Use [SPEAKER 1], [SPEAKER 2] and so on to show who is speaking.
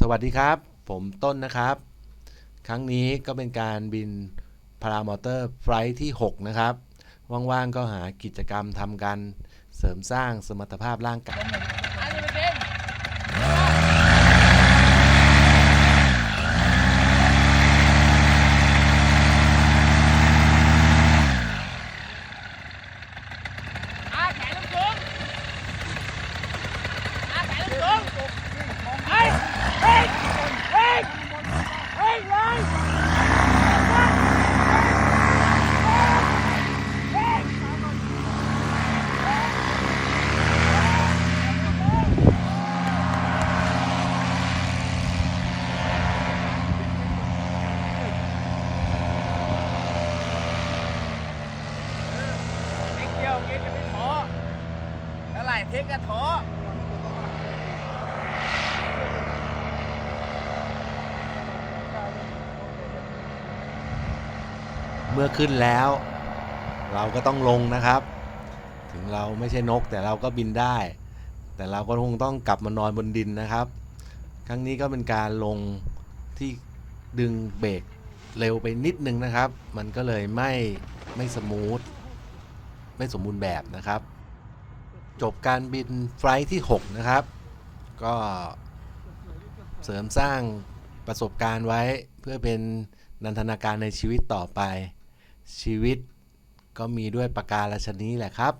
[SPEAKER 1] สวัสดีครับ ผมต้นนะครับ ครั้งนี้ก็เป็นการบินพารามอเตอร์ไฟล์ที่ 6 นะครับ ว่าง ๆ ก็หากิจกรรมทำกัน เสริมสร้างสมรรถภาพร่างกาย
[SPEAKER 2] อาแขนลงสูงอาแขนลงสูงเฮ้ยเฮ้ยเฮ้ยเฮ้ยเลยเท คเดียวเงี้ยจะไม่ท้อเท่าไหร่เทคก็ท้อ
[SPEAKER 1] เมื่อขึ้นแล้ว เราก็ต้องลงนะครับ ถึงเราไม่ใช่นกแต่เราก็บินได้ แต่เราก็คงต้องกลับมานอนบนดินนะครับ ครั้งนี้ก็เป็นการลงที่ดึงเบรกเร็วไปนิดนึงนะครับ มันก็เลยไม่ไม่สมูท ไม่สมบูรณ์แบบนะครับ จบการบินไฟลท์ที่ 6 นะครับ ก็เสริมสร้างประสบการณ์ไว้เพื่อเป็นนันทนาการในชีวิตต่อไป ชีวิตก็มีด้วยประการละชนี้แหละครับ